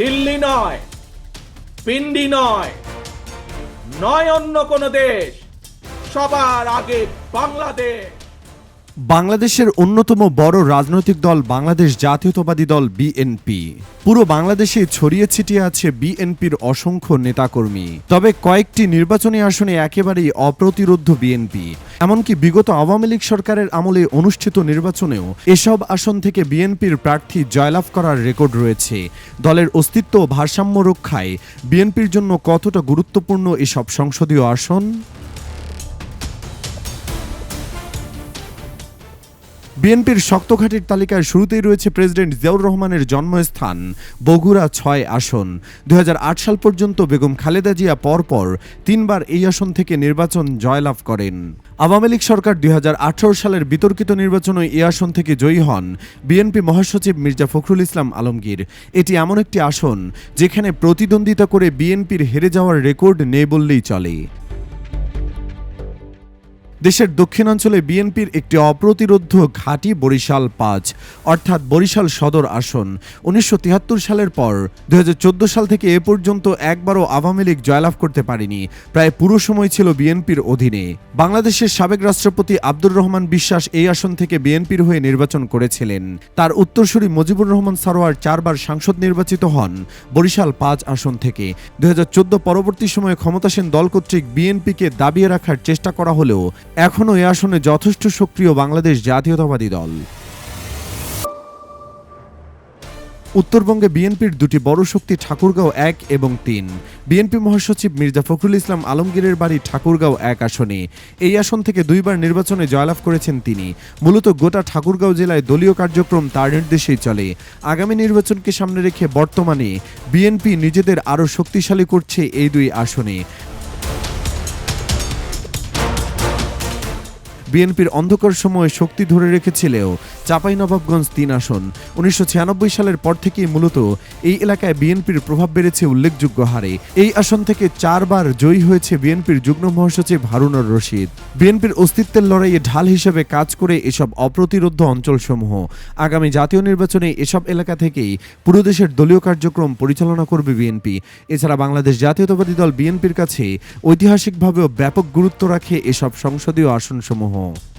দিল্লি নয় পিন্ডি নয় নয় অন্য কোনো দেশ সবার আগে বাংলাদেশ। বাংলাদেশের অন্যতম বড় রাজনৈতিক দল বাংলাদেশ জাতীয়তাবাদী দল বিএনপি পুরো বাংলাদেশে ছড়িয়ে ছিটিয়ে আছে বিএনপির অসংখ্য নেতাকর্মী। তবে কয়েকটি নির্বাচনী আসনে একেবারেই অপ্রতিরোধ বিএনপি এমনকি বিগত আওয়ামী লীগ সরকারের আমলে অনুষ্ঠিত নির্বাচনেও এসব আসন থেকে বিএনপির প্রার্থী জয়লাভ করার রেকর্ড রয়েছে। দলের অস্তিত্ব ভারসাম্য রক্ষায় বিএনপির জন্য কতটা গুরুত্বপূর্ণ এসব সংসদীয় আসন? বিএনপির শক্ত ঘাটির তালিকায় শুরুতেই রয়েছে প্রেসিডেন্ট জিয়াউর রহমানের জন্মস্থান, বগুড়া ছয় আসন। দুই হাজার আট সাল পর্যন্ত বেগম খালেদা জিয়া পরপর তিনবার এই আসন থেকে নির্বাচন জয়লাভ করেন। আওয়ামী লীগ সরকার দুই হাজার আঠেরো সালের বিতর্কিত নির্বাচনে এই আসন থেকে জয়ী হন বিএনপি মহাসচিব মির্জা ফখরুল ইসলাম আলমগীর। এটি এমন একটি আসন যেখানে প্রতিদ্বন্দ্বিতা করে বিএনপির হেরে যাওয়ার রেকর্ড নেই বললেই চলে। দেশের দক্ষিণাঞ্চলে বিএনপির একটি অপ্রতিরোধ ঘাঁটি বরিশাল পাঁচ, অর্থাৎ বরিশাল সদর আসন। উনিশশো সালের পর দুহাজার চোদ্দ সাল থেকে এ পর্যন্ত একবারও আওয়ামী লীগ জয়লাভ করতে পারেনি। প্রায় পুরো সময় ছিল বিএনপির অধীনে। বাংলাদেশের সাবেক রাষ্ট্রপতি আব্দুর রহমান বিশ্বাস এই আসন থেকে বিএনপির হয়ে নির্বাচন করেছিলেন। তার উত্তরসূরি মুজিবুর রহমান সারোয়ার চারবার সাংসদ নির্বাচিত হন বরিশাল পাঁচ আসন থেকে। দুই হাজার চোদ্দ পরবর্তী সময়ে ক্ষমতাসীন দল কর্তৃক বিএনপিকে দাবিয়ে রাখার চেষ্টা করা হলেও এখনও এ আসনে যথেষ্ট সক্রিয় বাংলাদেশ জাতীয়তাবাদী দল। উত্তরবঙ্গে বিএনপির দুটি বড় শক্তি ঠাকুরগাঁও এক এবং তিন। বিএনপি মহাসচিব মির্জা ফখরুল ইসলাম আলমগীরের বাড়ি ঠাকুরগাঁও এক আসনে। এই আসন থেকে দুইবার নির্বাচনে জয়লাভ করেছেন তিনি। মূলত গোটা ঠাকুরগাঁও জেলায় দলীয় কার্যক্রম তার নির্দেশেই চলে। আগামী নির্বাচনকে সামনে রেখে বর্তমানে বিএনপি নিজেদের আরও শক্তিশালী করছে এই দুই আসনে। বিএনপির অন্ধকার সময়ে শক্তি ধরে রেখেছিলেও চাঁপাইনবাবগঞ্জ তিন আসন। উনিশশো ছিয়ানব্বই সালের পর থেকেই মূলত এই এলাকায় বিএনপির প্রভাব বেড়েছে উল্লেখযোগ্য হারে। এই আসন থেকে চারবার জয়ী হয়েছে বিএনপির যুগ্ম মহাসচিব হারুনুর রশিদ। বিএনপির অস্তিত্বের লড়াইয়ে ঢাল হিসেবে কাজ করে এসব অপ্রতিরোধ অঞ্চলসমূহ। আগামী জাতীয় নির্বাচনে এসব এলাকা থেকেই পুরো দেশের দলীয় কার্যক্রম পরিচালনা করবে বিএনপি। এছাড়া বাংলাদেশ জাতীয়তাবাদী দল বিএনপির কাছে ঐতিহাসিকভাবেও ব্যাপক গুরুত্ব রাখে এসব সংসদীয় আসনসমূহ। 어.